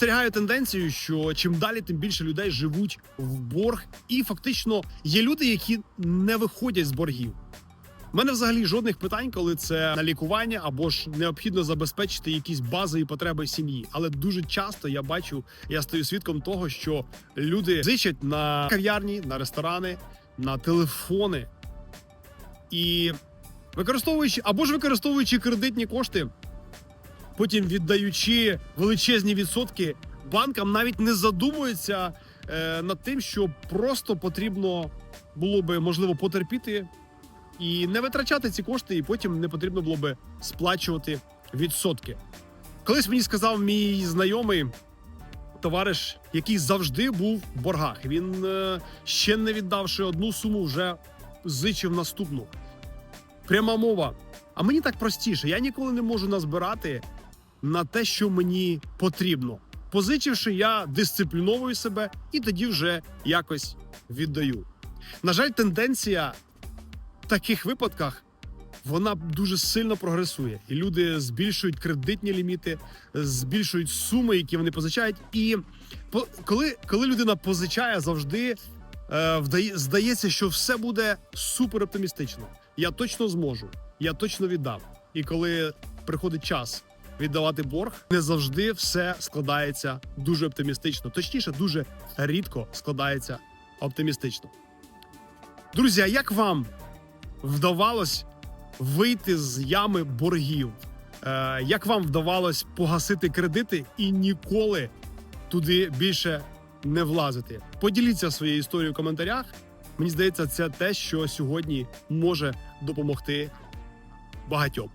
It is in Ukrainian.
спостерігаю тенденцію, що чим далі, тим більше людей живуть в борг, і фактично є люди, які не виходять з боргів. У мене взагалі жодних питань, коли це на лікування або ж необхідно забезпечити якісь базові потреби сім'ї. Але дуже часто я бачу, я стою свідком того, що люди зичать на кав'ярні, на ресторани, на телефони і використовуючи або ж використовуючи кредитні кошти, потім віддаючи величезні відсотки банкам, навіть не задумуються е, над тим, що просто потрібно було би можливо потерпіти і не витрачати ці кошти, і потім не потрібно було би сплачувати відсотки. Колись мені сказав мій знайомий товариш, який завжди був в боргах. Він е, ще не віддавши одну суму, вже зичив наступну. Пряма мова. А мені так простіше. Я ніколи не можу назбирати на те, що мені потрібно. Позичивши, я дисципліновую себе і тоді вже якось віддаю. На жаль, тенденція в таких випадках вона дуже сильно прогресує, і люди збільшують кредитні ліміти, збільшують суми, які вони позичають. І коли, коли людина позичає, завжди е, здається, що все буде супер оптимістично. Я точно зможу, я точно віддам. І коли приходить час віддавати борг, не завжди все складається дуже оптимістично. Точніше, дуже рідко складається оптимістично. Друзі, а як вам вдавалось вийти з ями боргів? Е, як вам вдавалось погасити кредити і ніколи туди більше не влазити? Поділіться своєю історією в коментарях. Мені здається, це те, що сьогодні може допомогти багатьом.